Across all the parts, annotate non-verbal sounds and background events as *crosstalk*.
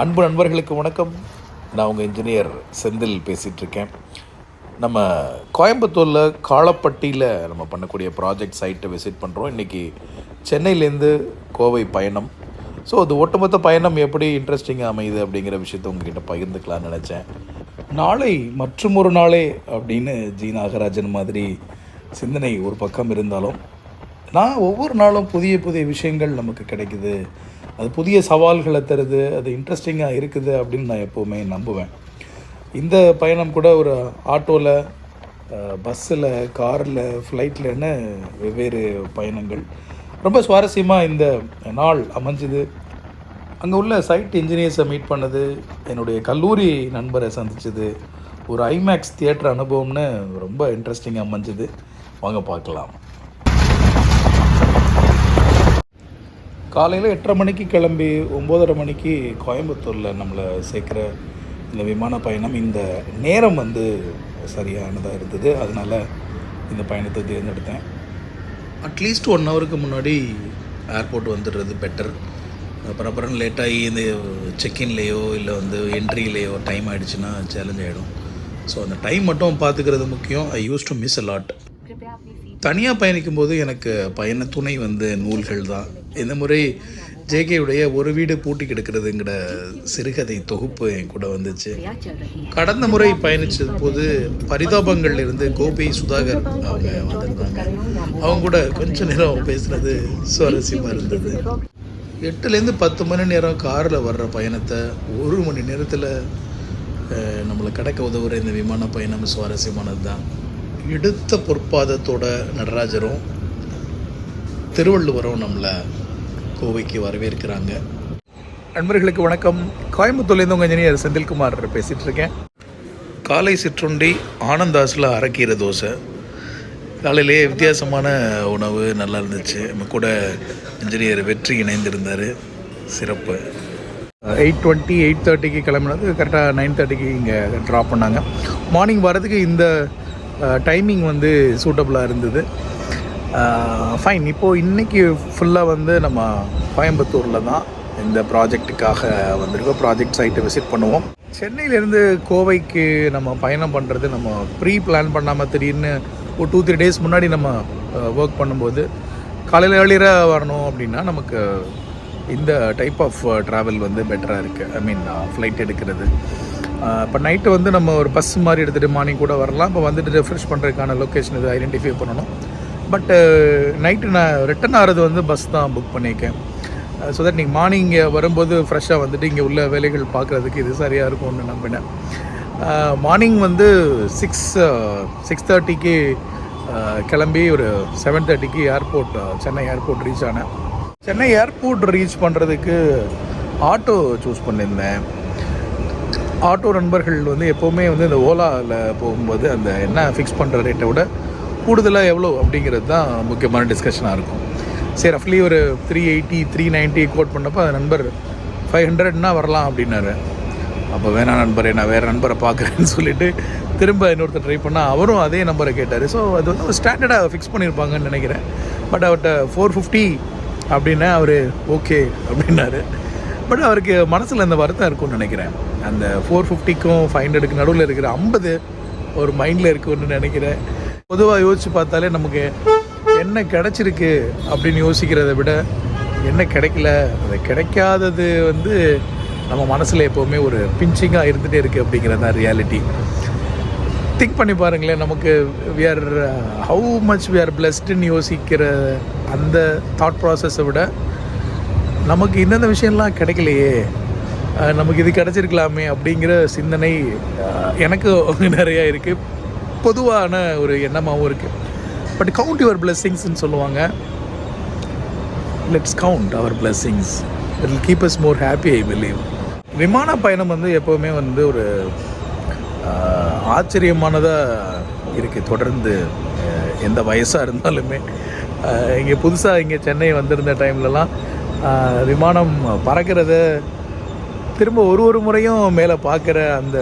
அன்பு நண்பர்களுக்கு வணக்கம். நான் உங்கள் இன்ஜினியர் செந்தில் பேசிகிட்ருக்கேன் நம்ம கோயம்புத்தூரில் காலப்பட்டியில் நம்ம பண்ணக்கூடிய ப்ராஜெக்ட் சைட்டை விசிட் பண்ணுறோம் இன்றைக்கி சென்னையிலேருந்து கோவை பயணம். ஸோ அது ஒட்டுமொத்த பயணம் எப்படி இன்ட்ரெஸ்டிங்காக அமையுது அப்படிங்கிற விஷயத்தை உங்ககிட்ட பகிர்ந்துக்கலாம்னு நினச்சேன். நாளை மற்றும் ஒரு நாளே அப்படின்னு ஜி நாகராஜன் மாதிரி சிந்தனை ஒரு பக்கம் இருந்தாலும் நான் ஒவ்வொரு நாளும் புதிய புதிய விஷயங்கள் நமக்கு கிடைக்குது. அது புதிய சவால்களை தருது அது இன்ட்ரெஸ்டிங்காக இருக்குது அப்படின்னு நான் எப்போவுமே நம்புவேன். இந்த பயணம் கூட ஒரு ஆட்டோவில் பஸ்ஸில் காரில் ஃப்ளைட்லன்னு வெவ்வேறு பயணங்கள். ரொம்ப சுவாரஸ்யமாக இந்த நாள் அமைஞ்சுது. அங்கே உள்ள சைட் இன்ஜினியர்ஸை மீட் பண்ணது என்னுடைய கல்லூரி நண்பரை சந்திச்சது. ஒரு ஐமேக்ஸ் தியேட்டர் அனுபவம்னு ரொம்ப இன்ட்ரெஸ்டிங்காக அமைஞ்சுது. வாங்க பார்க்கலாம். காலையில் எட்டரை மணிக்கு கிளம்பி ஒம்போதரை மணிக்கு கோயம்புத்தூரில் நம்மளை சேர்க்குற இந்த விமான பயணம் இந்த நேரம் வந்து சரியானதாக இருந்தது. அதனால் இந்த பயணத்தை தேர்ந்தெடுத்தேன். அட்லீஸ்ட் ஒன் ஹவருக்கு முன்னாடி ஏர்போர்ட் வந்துடுறது பெட்டர் அப்புறம் லேட்டாகி இந்த செக்இன்லேயோ இல்லை வந்து என்ட்ரிலேயோ டைம் ஆகிடுச்சுன்னா சேலஞ்ச் ஆகிடும் ஸோ அந்த டைம் மட்டும் பார்த்துக்கிறது முக்கியம். I use to miss a lot தனியாக பயணிக்கும் போது எனக்கு பயண துணை வந்து நூல்கள் தான். இந்த முறை ஜேகேயுடைய ஒரு வீடு பூட்டி கிடக்கிறதுங்கிற சிறுகதை தொகுப்பு என் கூட வந்துச்சு. கடந்த முறை பயணித்த போது பரிதாபங்கள் இருந்து கோபி சுதாகர் அவங்க வந்திருந்தாங்க. அவங்க கூட கொஞ்ச நேரம் பேசுனது சுவாரஸ்யமாக இருந்தது. எட்டுலேருந்து பத்து மணி நேரம் காரில் வர்ற பயணத்தை ஒரு மணி நேரத்தில் நம்மளை கடக்க உதவுற இந்த விமான பயணம் சுவாரஸ்யமானது தான் எடுத்த பொற்பாதத்தோட நடராஜரும் திருவள்ளுவரும் நம்மளை கோவைக்கு வரவேற்கிறாங்க. நண்பர்களுக்கு வணக்கம். கோயம்புத்தூர்லேருந்து உங்கள் இன்ஜினியர் செந்தில்குமார் பேசிகிட்டு இருக்கேன் காலை சிற்றுண்டி ஆனந்தாஸில் அரைக்கீரை தோசை. காலையிலேயே வித்தியாசமான உணவு நல்லா இருந்துச்சு. நம்ம கூட இன்ஜினியர் வெற்றி இணைந்திருந்தார். சிறப்பு. எயிட் டுவெண்ட்டி எயிட் தேர்ட்டிக்கு கிளம்பினது. கரெக்டாக நைன் தேர்ட்டிக்கு இங்கே ட்ராப் பண்ணாங்க. மார்னிங் வரதுக்கு இந்த டைமிங் வந்து சூட்டபுளாக இருந்தது. ஃபைன் இப்போது இன்றைக்கி ஃபுல்லாக வந்து நம்ம கோயம்புத்தூரில் தான் இந்த ப்ராஜெக்ட்டுக்காக வந்திருக்கோம். ப்ராஜெக்ட் சைட்டை விசிட் பண்ணுவோம். சென்னையிலேருந்து கோவைக்கு நம்ம பயணம் பண்ணுறது நம்ம ப்ரீ பிளான் பண்ணாமல் திடீர்னு ஒரு டூ த்ரீ டேஸ் முன்னாடி நம்ம ஒர்க் பண்ணும்போது காலையில் ஏர்லியராக வரணும் அப்படின்னா நமக்கு இந்த டைப் ஆஃப் ட்ராவல் வந்து பெட்டராக இருக்குது ஐ மீன் ஃப்ளைட் எடுக்கிறது. இப்போ நைட்டு வந்து நம்ம ஒரு பஸ் மாதிரி எடுத்துகிட்டு மார்னிங் கூட வரலாம். இப்போ வந்துட்டு ரெஃப்ரெஷ் பண்ணுறதுக்கான லொக்கேஷன் இது ஐடென்டிஃபை பண்ணணும். பட்டு நைட்டு நான் ரிட்டன் ஆகிறது வந்து பஸ் தான் புக் பண்ணியிருக்கேன். ஸோ தட் நீங்கள் மார்னிங் இங்கே வரும்போது ஃப்ரெஷ்ஷாக வந்துட்டு இங்கே உள்ள வேலைகள் பார்க்குறதுக்கு இது சரியாக இருக்கும்னு நம்பினேன். Uh, மார்னிங் வந்து சிக்ஸ் சிக்ஸ் தேர்ட்டிக்கு கிளம்பி ஒரு செவன் தேர்ட்டிக்கு ஏர்போர்ட் சென்னை ஏர்போர்ட் ரீச் ஆனேன். சென்னை ஏர்போர்ட் ரீச் பண்ணுறதுக்கு ஆட்டோ சூஸ் பண்ணியிருந்தேன். ஆட்டோ நண்பர்கள் வந்து எப்போவுமே வந்து இந்த ஓலாவில் போகும்போது அந்த என்ன ஃபிக்ஸ் பண்ணுற ரேட்டை விட கூடுதலாக எவ்வளோ அப்படிங்கிறது தான் முக்கியமான டிஸ்கஷனாக இருக்கும். சரி ரஃப்லி ஒரு three eighty three ninety code பண்ணப்போ அந்த நண்பர் ஃபைவ் ஹண்ட்ரட்னா வரலாம் அப்படின்னாரு. அப்போ வேணாம் நண்பரே நான் வேறு நண்பரை பார்க்குறேன்னு சொல்லிட்டு திரும்ப இன்னொருத்தர் ட்ரை பண்ணால் அவரும் அதே நம்பரை கேட்டார். ஸோ அது வந்து ஒரு ஸ்டாண்டர்டாக ஃபிக்ஸ் பண்ணியிருப்பாங்கன்னு நினைக்கிறேன். பட் அவர்கிட்ட ஃபோர் ஃபிஃப்டி அப்படின்னா அவர் ஓகே அப்படின்னாரு. பட் அவருக்கு மனசில் அந்த வருத்தம் இருக்கும்னு நினைக்கிறேன். அந்த ஃபோர் ஃபிஃப்டிக்கும் ஃபைவ் ஹண்ட்ரடுக்கு நடுவில் இருக்கிற ஐம்பது ஒரு மைண்டில் இருக்குன்னு நினைக்கிறேன். பொதுவாக யோசித்து பார்த்தாலே நமக்கு என்ன கிடைச்சிருக்கு அப்படின்னு யோசிக்கிறத விட என்ன கிடைக்கல அது கிடைக்காதது வந்து நம்ம மனசில் எப்போவுமே ஒரு பிஞ்சிங்காக இருந்துகிட்டே இருக்குது அப்படிங்கிறது தான் ரியாலிட்டி திங்க் பண்ணி பாருங்களேன் நமக்கு we are how much we are பிளஸ்டுன்னு யோசிக்கிற அந்த தாட் ப்ராசஸை விட நமக்கு இந்தந்த விஷயம்லாம் கிடைக்கலையே நமக்கு இது கிடச்சிருக்கலாமே அப்படிங்கிற சிந்தனை எனக்கு *laughs* நிறையா இருக்குது பொதுவான ஒரு எண்ணமாகவும் இருக்குது பட் கவுண்ட் யுவர் பிளெஸ்ஸிங்ஸ்னு சொல்லுவாங்க. Let's count our blessings it will keep us more happy I believe விமான பயணம் வந்து எப்போவுமே வந்து ஒரு ஆச்சரியமானதாக இருக்குது தொடர்ந்து எந்த வயசாக இருந்தாலுமே. இங்கே புதுசாக இங்கே சென்னை வந்திருந்த டைம்லலாம் விமானம் பறக்கிறத திரும்ப ஒரு ஒரு முறையும் மேலே பார்க்குற அந்த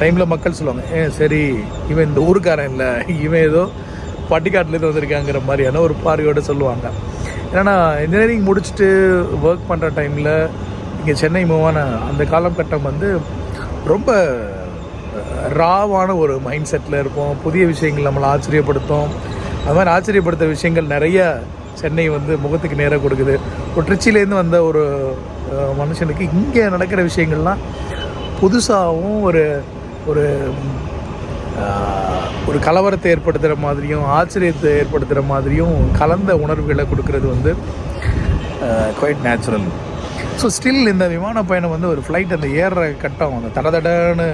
டைமில் மக்கள் சொல்லுவாங்க ஏன் சரி இவன் இந்த ஊருக்காரன் இல்லை இவன் ஏதோ பட்டிக்காட்டிலேருந்து வந்திருக்காங்கிற மாதிரியான ஒரு பார்வையோடு சொல்லுவாங்க. ஏன்னா இன்ஜினியரிங் முடிச்சுட்டு ஒர்க் பண்ணுற டைமில் இங்கே சென்னை மூவான அந்த காலகட்டம் வந்து ரொம்ப ராவான ஒரு மைண்ட் செட்டில் இருப்போம். புதிய விஷயங்கள் நம்மளை ஆச்சரியப்படுத்தும். அது மாதிரி ஆச்சரியப்படுத்த விஷயங்கள் நிறைய சென்னை வந்து முகத்துக்கு நேராக கொடுக்குது. ஒரு ட்ரிச்சிலேருந்து வந்த ஒரு மனுஷனுக்கு இங்கே நடக்கிற விஷயங்கள்லாம் புதுசாகவும் ஒரு ஒரு ஒரு கலவரத்தை ஏற்படுத்துகிற மாதிரியும் ஆச்சரியத்தை ஏற்படுத்துகிற மாதிரியும் கலந்த உணர்வுகளை கொடுக்கறது வந்து குவைட் நேச்சுரல் ஸோ ஸ்டில் இந்த விமான பயணம் வந்து ஒரு ஃப்ளைட் அந்த ஏறுற கட்டம் அந்த தடதடன்னு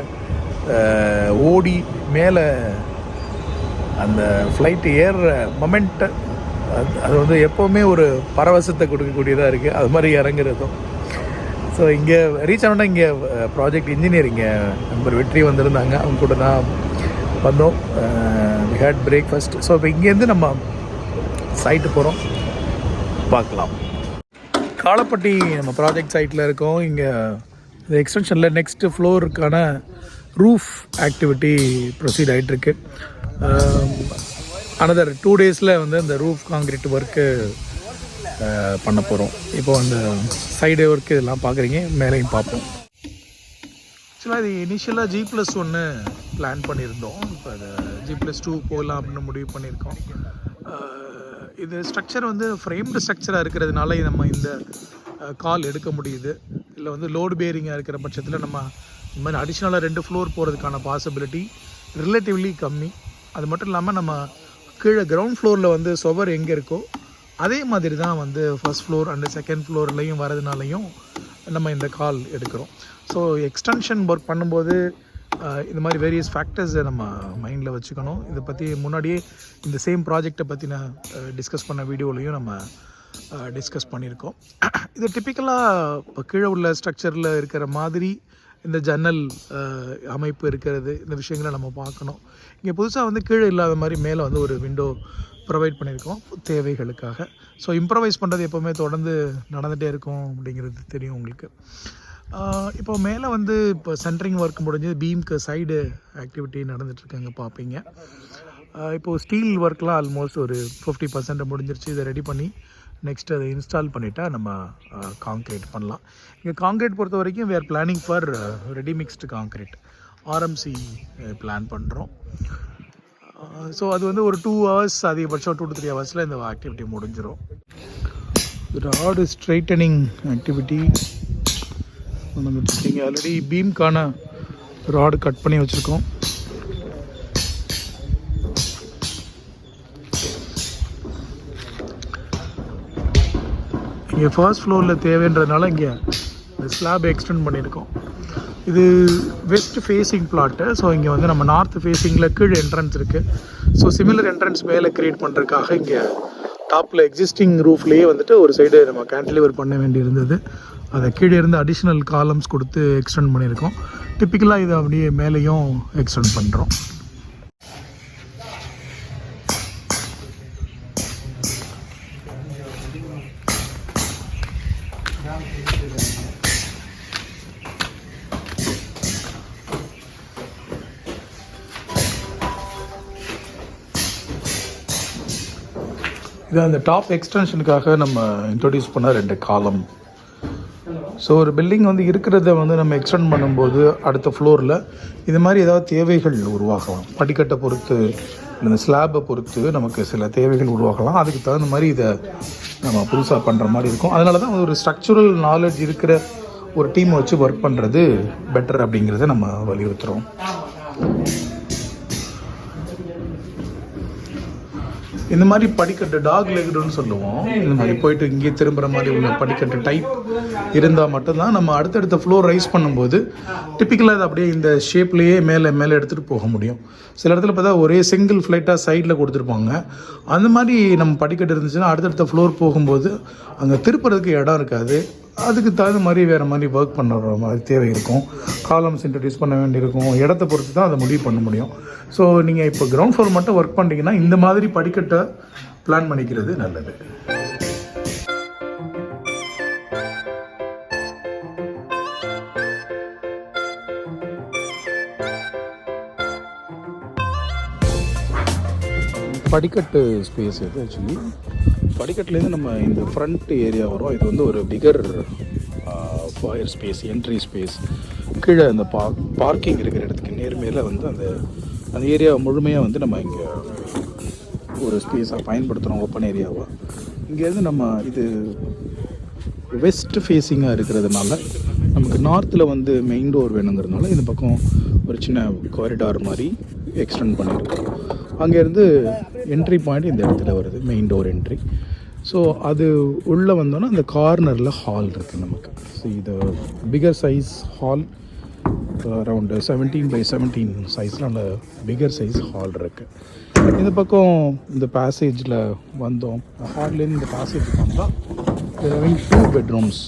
ஓடி மேலே அந்த ஃப்ளைட்டு ஏறுற மொமெண்ட்டை அது அது வந்து எப்போவுமே ஒரு பரவசத்தை கொடுக்கக்கூடியதாக இருக்குது அது மாதிரி இறங்குறதும். ஸோ இங்கே ரீச் ஆனோன்னா இங்கே ப்ராஜெக்ட் இன்ஜினியரிங்க நம்பர் வெற்றி வந்திருந்தாங்க. அவங்க கூட தான் வந்தோம். ஹேட் பிரேக்ஃபாஸ்ட் ஸோ இப்போ இங்கேருந்து நம்ம சைட்டு போகிறோம் பார்க்கலாம். காலப்பட்டி நம்ம ப்ராஜெக்ட் சைட்டில் இருக்கோம். இங்கே இந்த எக்ஸ்டென்ஷனில் நெக்ஸ்ட்டு ஃப்ளோருக்கான ரூஃப் ஆக்டிவிட்டி ப்ரொசீட் ஆகிட்டுருக்கு அனதர் டூ டேஸில் வந்து அந்த ரூஃப் காங்கிரீட் ஒர்க்கு பண்ண போகிறோம் இப்போ அந்த சைடு ஒர்க் இதெல்லாம் பார்க்குறீங்க மேலேயும் பார்ப்போம். ஆக்சுவலாக இது இனிஷியலாக ஜி ப்ளஸ் ஒன்று பிளான் பண்ணியிருந்தோம். இப்போ அது ஜி ப்ளஸ் டூ போகலாம் அப்படின்னு முடிவு பண்ணியிருக்கோம். இது ஸ்ட்ரக்சர் வந்து ஃப்ரேம்டு ஸ்ட்ரக்சராக இருக்கிறதுனால நம்ம இந்த கால் எடுக்க முடியுது. இல்லை வந்து லோடு பேரிங்காக இருக்கிற பட்சத்தில் நம்ம இந்த மாதிரி அடிஷ்னலாக ரெண்டு ஃப்ளோர் போகிறதுக்கான பாசிபிலிட்டி ரிலேட்டிவ்லி கம்மி. அது மட்டும் இல்லாமல் நம்ம கீழே கிரவுண்ட் ஃப்ளோரில் வந்து சுவர் எங்கே இருக்கோ அதே மாதிரி தான் வந்து ஃபர்ஸ்ட் ஃப்ளோர் அண்டு செகண்ட் ஃப்ளோர்லேயும் வரதுனாலையும் நம்ம இந்த கால் எடுக்கிறோம். ஸோ எக்ஸ்டென்ஷன் ஒர்க் பண்ணும்போது இந்த மாதிரி வேரியஸ் ஃபேக்டர்ஸை நம்ம மைண்டில் வச்சுக்கணும். இதை பற்றி முன்னாடியே இந்த சேம் ப்ராஜெக்டை பற்றின டிஸ்கஸ் பண்ண வீடியோலையும் நம்ம டிஸ்கஸ் பண்ணியிருக்கோம். *clears throat* இது டிப்பிக்கலாக இப்போ கீழே உள்ள ஸ்ட்ரக்சரில் இருக்கிற மாதிரி இந்த ஜன்னல் அமைப்பு இருக்கிறது இந்த விஷயங்களை நம்ம பார்க்கணும். இங்கே புதுசாக வந்து கீழே இல்லாத மாதிரி மேலே வந்து ஒரு விண்டோ ப்ரொவைட் பண்ணியிருக்கோம் தேவைகளுக்காக. ஸோ இம்ப்ரவைஸ் பண்ணுறது எப்போவுமே தொடர்ந்து நடந்துகிட்டே இருக்கும் அப்படிங்கிறது தெரியும் உங்களுக்கு. இப்போ மேலே வந்து இப்போ சென்ட்ரிங் ஒர்க் முடிஞ்சு பீம்க்கு சைடு ஆக்டிவிட்டி நடந்துகிட்ருக்காங்க பார்ப்பீங்க இப்போது ஸ்டீல் ஒர்க்லாம் ஆல்மோஸ்ட் ஒரு ஃபிஃப்டி பர்சன்ட் முடிஞ்சிருச்சு. இதை ரெடி பண்ணி நெக்ஸ்ட் அதை இன்ஸ்டால் பண்ணிவிட்டா நம்ம காங்க்ரீட் பண்ணலாம். இங்கே காங்க்ரீட் பொறுத்த வரைக்கும் we are planning for ready mixed concrete RMC plan பண்ணுறோம் ஸோ அது வந்து ஒரு டூ ஹவர்ஸ் அதிகபட்சம் டூ டு த்ரீ ஹவர்ஸில் இந்த ஆக்டிவிட்டி முடிஞ்சிடும் ராடு ஸ்ட்ரைட்டனிங் ஆக்டிவிட்டி நீங்கள் ஆல்ரெடி பீம்க்கான ராடு கட் பண்ணி வச்சுருக்கோம். இங்கே ஃபர்ஸ்ட் ஃப்ளோரில் தேவைன்றதுனால இங்கே ஸ்லாப் எக்ஸ்டெண்ட் பண்ணியிருக்கோம். இது வெஸ்ட் ஃபேஸிங் பிளாட்டு ஸோ இங்கே வந்து நம்ம நார்த் ஃபேஸிங்கில் கீழே என்ட்ரன்ஸ் இருக்குது ஸோ சிமிலர் என்ட்ரன்ஸ் மேலே க்ரியேட் பண்ணுறதுக்காக இங்கே டாப்பில் எக்ஸிஸ்டிங் ரூஃப்லேயே வந்துட்டு ஒரு சைடு நம்ம கேன்டிலிவர் பண்ண வேண்டியிருந்தது. அதை கீழே இருந்து அடிஷ்னல் காலம்ஸ் கொடுத்து எக்ஸ்டெண்ட் பண்ணியிருக்கோம். டிப்பிக்கலாக இதை அப்படியே மேலேயும் எக்ஸ்டெண்ட் பண்ணுறோம் இது அந்த டாப் எக்ஸ்டென்ஷனுக்காக நம்ம இன்ட்ரொடியூஸ் பண்ண ரெண்டு காலம் ஸோ ஒரு பில்டிங் வந்து இருக்கிறத வந்து நம்ம எக்ஸ்டெண்ட் பண்ணும்போது அடுத்த ஃப்ளோரில் இது மாதிரி ஏதாவது தேவைகள் உருவாகலாம். படிக்கட்டை பொறுத்து இந்த ஸ்லாபை பொறுத்து நமக்கு சில தேவைகள் உருவாகலாம். அதுக்கு தகுந்த மாதிரி இதை நம்ம புதுசாக பண்ணுற மாதிரி இருக்கும். அதனால தான் ஒரு ஸ்ட்ரக்சுரல் நாலேஜ் இருக்கிற ஒரு டீமை வச்சு ஒர்க் பண்ணுறது பெட்டர் அப்படிங்கிறத நம்ம வலியுறுத்துகிறோம் இந்த மாதிரி படிக்கட்டு டாக் லெக்டுன்னு சொல்லுவோம். இந்த மாதிரி போயிட்டு இங்கேயே திரும்புகிற மாதிரி உள்ள படிக்கட்டு டைப் இருந்தால் மட்டும்தான் நம்ம அடுத்தடுத்த ஃப்ளோர் ரைஸ் பண்ணும்போது டிப்பிக்கலாக அது அப்படியே இந்த ஷேப்லேயே மேலே மேலே எடுத்துகிட்டு போக முடியும். சில இடத்துல பார்த்தா ஒரே சிங்கிள் ஃப்ளைட்டாக சைடில் கொடுத்துருப்பாங்க. அந்த மாதிரி நம்ம படிக்கட்டு இருந்துச்சுன்னா அடுத்தடுத்த ஃப்ளோர் போகும்போது அங்கே திருப்புறதுக்கு இடம் இருக்காது. அதுக்கு தகுந்த மாதிரி வேறு மாதிரி ஒர்க் பண்ணுற மாதிரி தேவை இருக்கும். காலம்ஸ் இன்ட்ரடியூஸ் பண்ண வேண்டியிருக்கும். இடத்த பொறுத்து தான் அதை முடிவு பண்ண முடியும். ஸோ நீங்கள் இப்போ கிரவுண்ட் ஃப்ளோர் மட்டும் ஒர்க் பண்ணிட்டீங்கன்னா இந்த மாதிரி படிக்கட்டை பிளான் பண்ணிக்கிறது நல்லது. படிக்கட்டு ஸ்பேஸ் இது ஆக்சுவலி படிக்கட்டுலேருந்து நம்ம இந்த ஃப்ரண்ட் ஏரியா வரும். இது வந்து ஒரு bigger fire space entry space கீழே அந்த பா பார்க்கிங் இருக்கிற இடத்துக்கு நேர்மையில் வந்து அந்த அந்த ஏரியா முழுமையாக வந்து நம்ம இங்கே ஒரு ஸ்பேஸாக பயன்படுத்துகிறோம் ஓப்பன் ஏரியாவாக இங்கேருந்து நம்ம இது வெஸ்ட் ஃபேஸிங்காக இருக்கிறதுனால நமக்கு நார்த்தில் வந்து மெயின் டோர் வேணுங்கிறதுனால இந்த பக்கம் ஒரு சின்ன காரிடார் மாதிரி எக்ஸ்டெண்ட் பண்ணியிருக்கோம் அங்கேருந்து என்ட்ரி பாயிண்ட் இந்த இடத்துல வருது மெயின் டோர் என்ட்ரி ஸோ அது உள்ளே வந்தோன்னா அந்த கார்னரில் ஹால் இருக்குது நமக்கு. ஸோ இது bigger size hall around seventeen by seventeen சைஸில் அந்த பிகர் சைஸ் ஹால் இருக்குது இந்த பக்கம் இந்த பேசேஜில் வந்தோம். ஹால்லேருந்து இந்த பேசேஜ் வந்தால் ஹேவிங் டூ பெட்ரூம்ஸ்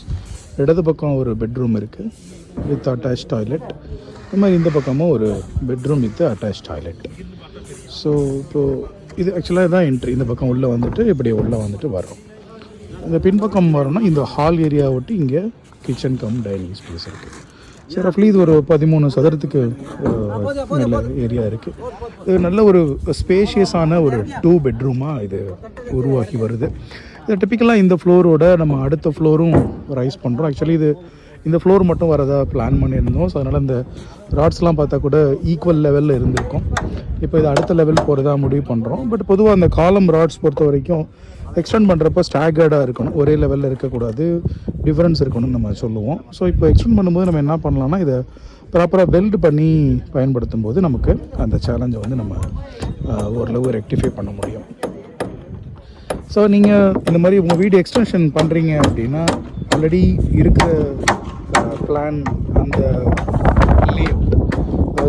இடது பக்கம் ஒரு பெட்ரூம் இருக்குது வித் அட்டாச் டாய்லெட் இந்த மாதிரி இந்த பக்கமும் ஒரு bedroom with attach toilet so இப்போது இது ஆக்சுவலாக தான் என்ட்ரி இந்த பக்கம் உள்ளே வந்துட்டு இப்படி உள்ளே வந்துட்டு வரோம். இந்த பின்பக்கம் வரோம்னா இந்த ஹால் ஏரியா ஒட்டி இங்கே கிச்சன் கம் டைனிங் ஸ்பேஸ் இருக்குது சரி ரஃப்லி இது ஒரு பதிமூணு சதுரத்துக்கு நல்ல ஏரியா இருக்குது இது நல்ல ஒரு ஸ்பேஷியஸான ஒரு டூ பெட்ரூமாக இது உருவாகி வருது. இது டிப்பிக்கலாக இந்த ஃப்ளோரோட நம்ம அடுத்த ஃப்ளோரும் ரைஸ் பண்ணுறோம் ஆக்சுவலி இது இந்த ஃப்ளோர் மட்டும் வரதா பிளான் பண்ணியிருந்தோம். ஸோ அதனால் இந்த ராட்ஸ்லாம் பார்த்தா கூட ஈக்குவல் லெவலில் இருந்திருக்கும். இப்போ இது அடுத்த லெவல் போகிறதா முடிவு பண்ணுறோம் பட் பொதுவாக அந்த காலம் ராட்ஸ் பொறுத்த வரைக்கும் எக்ஸ்டெண்ட் பண்ணுறப்ப ஸ்டாகர்டாக இருக்கணும். ஒரே லெவலில் இருக்கக்கூடாது. டிஃப்ரென்ஸ் இருக்கணும்னு நம்ம சொல்லுவோம். ஸோ இப்போ எக்ஸ்டெண்ட் பண்ணும்போது நம்ம என்ன பண்ணலாம்னா இதை ப்ராப்பராக வெல்டு பண்ணி பயன்படுத்தும் போது நமக்கு அந்த சேலஞ்சை வந்து நம்ம ஓரளவு ரெக்டிஃபை பண்ண முடியும். ஸோ நீங்கள் இந்த மாதிரி உங்கள் வீடு எக்ஸ்டென்ஷன் பண்ணுறீங்க அப்படின்னா ஆல்ரெடி இருக்கிற பிளான் அந்த லேஅவுட்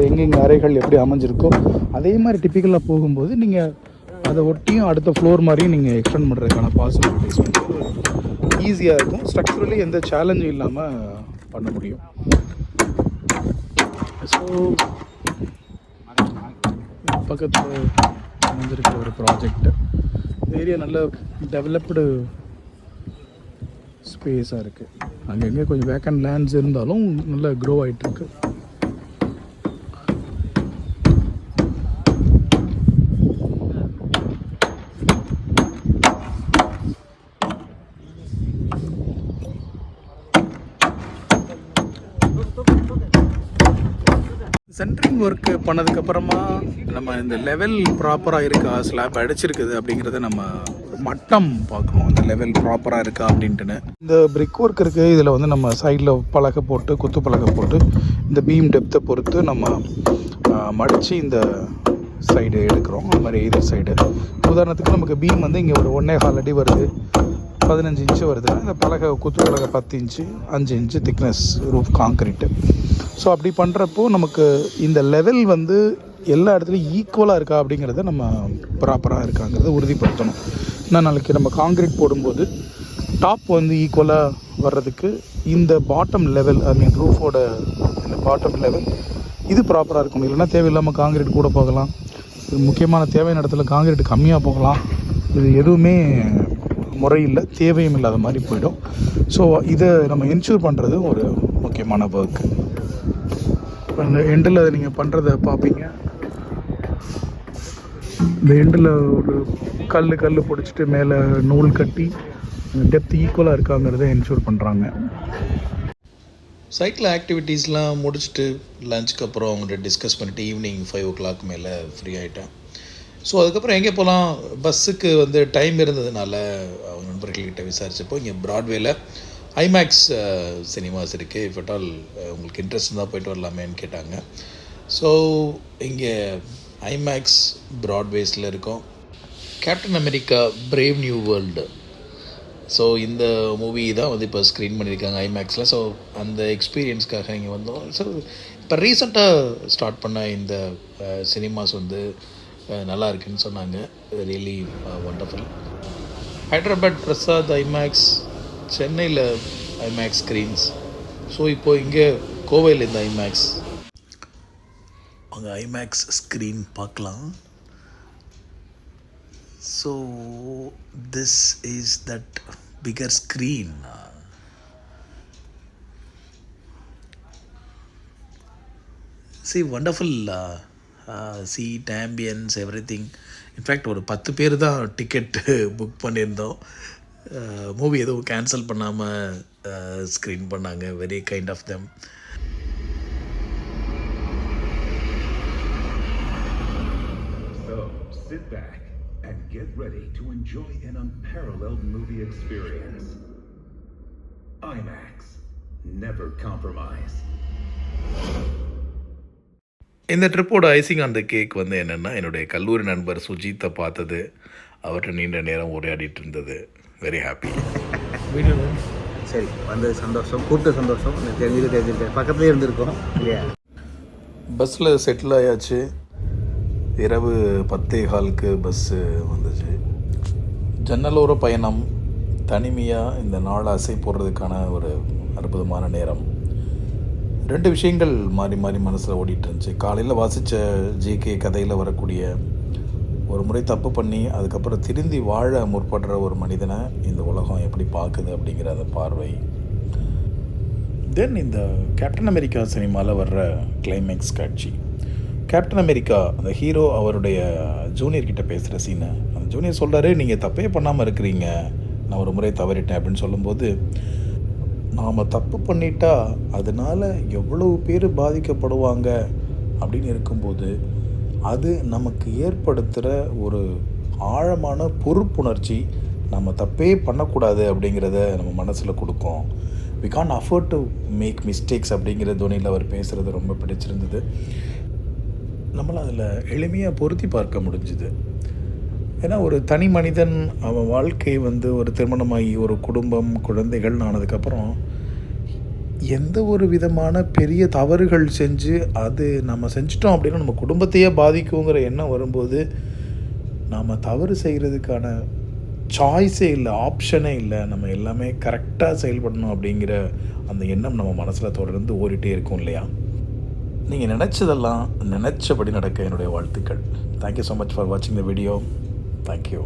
எங்கெங்கே அறைகள் எப்படி அமைஞ்சிருக்கோ அதே மாதிரி டிப்பிக்கலாக போகும்போது நீங்கள் அதை ஒட்டியும் அடுத்த ஃப்ளோர் மாதிரியும் நீங்கள் எக்ஸ்டெண்ட் பண்ணுறதுக்கான பாசிபிலிட்டிஸ் வந்து ஈஸியாக இருக்கும். ஸ்ட்ரக்சரலி எந்த சேலஞ்சும் இல்லாமல் பண்ண முடியும். ஸோ பக்கத்தில் அமைஞ்சிருக்கிற ஒரு ப்ராஜெக்ட் ஏரியா நல்ல டெவலப்டு ஸ்பேஸாக இருக்குது அங்கங்கே கொஞ்சம் வேக்கண்ட் லேண்ட்ஸ் இருந்தாலும் நல்லா க்ரோ ஆகிட்டுருக்கு சென்ட்ரிங் ஒர்க்கு பண்ணதுக்கப்புறமா நம்ம இந்த லெவல் ப்ராப்பராக இருக்கா ஸ்லாப் அடிச்சிருக்குது அப்படிங்கிறத நம்ம மட்டம் பார்க்கணும். அந்த லெவல் ப்ராப்பராக இருக்கா அப்படின்ட்டுன்னு. இந்த பிரிக் ஒர்க் இருக்குது இதில் வந்து நம்ம சைடில் பலகை போட்டு குத்து பலகை போட்டு இந்த பீம் டெப்த்தை பொறுத்து நம்ம மடித்து இந்த சைடு எடுக்கிறோம். அந்த மாதிரி எதிர் சைடு உதாரணத்துக்கு நமக்கு பீம் வந்து இங்கே ஒரு ஒன்றே கால் அடி வருது. பதினஞ்சு இன்ச்சு வருதுன்னா இந்த பலகை குத்து பலகை பத்து இன்ச்சு அஞ்சு inch thickness roof concrete so அப்படி பண்ணுறப்போ நமக்கு இந்த லெவல் வந்து எல்லா இடத்துலையும் ஈக்குவலாக இருக்கா அப்படிங்கிறத நம்ம ப்ராப்பராக இருக்காங்கிறத உறுதிப்படுத்தணும். ஏன்னா நாளைக்கு நம்ம காங்க்ரீட் போடும்போது டாப் வந்து ஈக்குவலாக வர்றதுக்கு இந்த பாட்டம் லெவல் ஐ மீன் ரூஃபோட இந்த பாட்டம் லெவல் இது ப்ராப்பராக இருக்கணும் இல்லைன்னா தேவையில்லாமல் காங்கிரீட் கூட போகலாம். இது முக்கியமான தேவையான இடத்துல காங்கிரீட் கம்மியாக போகலாம். இது எதுவுமே முறையில் தேவையும் இல்லாத மாதிரி போயிடும். ஸோ இதை நம்ம என்ஷூர் பண்ணுறது ஒரு முக்கியமான ஒர்க்கு அந்த எண்டில் அதை நீங்கள் பண்ணுறத பார்ப்பீங்க. இந்த எண்டில் ஒரு கல் கல் பிடிச்சிட்டு மேலே நூல் கட்டி டெப்த் ஈக்குவலாக இருக்காங்கிறத என்ஷூர் பண்ணுறாங்க சைக்கிள் ஆக்டிவிட்டீஸ்லாம் முடிச்சுட்டு லஞ்சுக்கு அப்புறம் அவங்கள்ட்ட டிஸ்கஸ் பண்ணிவிட்டு ஈவினிங் ஃபைவ் ஓ கிளாக் மேலே ஃப்ரீ ஆகிட்டேன் ஸோ அதுக்கப்புறம் எங்கே போகலாம்? பஸ்ஸுக்கு வந்து டைம் இருந்ததுனால அவங்க நண்பர்கள்கிட்ட விசாரித்தப்போ இங்கே ப்ராட்வேல ஐமேக்ஸ் சினிமாஸ் இருக்குது இஃப் அட் ஆல் உங்களுக்கு இன்ட்ரெஸ்ட் இருந்தால் போயிட்டு வரலாமேன்னு கேட்டாங்க. ஸோ இங்கே ஐமேக்ஸ் ப்ராட்வேஸில் இருக்கோம். Captain America brave new world so இந்த மூவி தான் வந்து இப்போ ஸ்க்ரீன் பண்ணியிருக்காங்க ஐமேக்ஸில் ஸோ அந்த எக்ஸ்பீரியன்ஸ்க்காக இங்கே வந்தோம். ஸோ இப்போ ரீசெண்டாக ஸ்டார்ட் பண்ண இந்த சினிமாஸ் வந்து நல்லா இருக்குன்னு சொன்னாங்க. Really wonderful Hyderabad Prasad IMAX சென்னையில் ஐமேக்ஸ் ஸ்க்ரீன்ஸ் ஸோ இப்போது இங்கே கோவையில் இந்த ஐமேக்ஸ் அங்கே ஐமேக்ஸ் ஸ்க்ரீன் பார்க்கலாம். So this is that bigger screen see wonderful seat ambience everything in fact ஒரு பத்து பேர் தான் டிக்கெட்டு புக் பண்ணியிருந்தோம் மூவி எதுவும் கேன்சல் பண்ணாமல் ஸ்க்ரீன் பண்ணாங்க very kind of them Sit back. And get ready to enjoy an unparalleled movie experience. IMAX. Never compromise. இந்த ட்ரிப்போட icing அந்த கேக் வந்து என்னென்னா என்னுடைய கல்லூரி நண்பர் சுஜித்தை பார்த்தது. அவர்கிட்ட நீண்ட நேரம் உரையாடிட்டு இருந்தது. வெரி ஹாப்பி சரி வந்தது சந்தோஷம் கூப்பிட்ட சந்தோஷம் எனக்கு தெரிஞ்சுக்க தெரிஞ்சுக்கிட்டேன் பக்கத்துலேயே இருந்திருக்கோம். இல்லையா? பஸ்ஸில் செட்டில் ஆயாச்சு. இரவு பத்தே காலுக்கு பஸ்ஸு வந்துச்சு. ஜன்னலோர பயணம் தனிமையாக இந்த நாள் அசை போடுறதுக்கான ஒரு அற்புதமான நேரம். ரெண்டு விஷயங்கள் மாறி மாறி மனசில் ஓடிட்டு இருந்துச்சு. காலையில் வாசித்த ஜிகே கதையில் வரக்கூடிய ஒரு முறை தப்பு பண்ணி அதுக்கப்புறம் திருந்தி வாழ முற்படுற ஒரு மனிதனை இந்த உலகம் எப்படி பார்க்குது அப்படிங்கிற அந்த பார்வை. தென் இந்த கேப்டன் அமெரிக்கா சினிமாவில் வர்ற கிளைமேக்ஸ் காட்சி. கேப்டன் அமெரிக்கா அந்த ஹீரோ அவருடைய ஜூனியர் கிட்ட பேசுகிற சீனை அந்த ஜூனியர் சொல்கிறாரு நீங்கள் தப்பே பண்ணாமல் இருக்கிறீங்க. நான் ஒரு முறை தவறிட்டேன். அப்படின்னு சொல்லும்போது நாம் தப்பு பண்ணிட்டா அதனால் எவ்வளவு பேர் பாதிக்கப்படுவாங்க? அப்படின்னு இருக்கும்போது அது நமக்கு ஏற்படுத்துகிற ஒரு ஆழமான பொறுப்புணர்ச்சி நம்ம தப்பே பண்ணக்கூடாது அப்படிங்கிறத நம்ம மனசில் கொடுக்கும். We can afford to make mistakes அப்படிங்கிற துணியில் அவர் பேசுகிறது ரொம்ப பிடிச்சிருந்தது. நம்மளால் அதில் எளிமையாக பொருத்தி பார்க்க முடிஞ்சுது. ஏன்னா ஒரு தனி மனிதன் அவன் வாழ்க்கை வந்து ஒரு திருமணமாகி ஒரு குடும்பம் குழந்தைகள் ஆனதுக்கப்புறம் எந்த ஒரு விதமான பெரிய தவறுகள் செஞ்சு அது நம்ம செஞ்சிட்டோம் அப்படின்னா நம்ம குடும்பத்தையே பாதிக்குங்கிற எண்ணம் வரும்போது நாம் தவறு செய்கிறதுக்கான சாய்ஸே இல்லை ஆப்ஷனே இல்லை நம்ம எல்லாமே கரெக்டாக செயல்படணும் அப்படிங்கிற அந்த எண்ணம் நம்ம மனசில் தொடர்ந்து ஓடிட்டே இருக்கும் இல்லையா? நீங்கள் நினச்சதெல்லாம் நினச்சபடி நடக்க என்னுடைய வாழ்த்துக்கள். தேங்க்யூ ஸோ மச் ஃபார் வாட்சிங் த வீடியோ தேங்க்யூ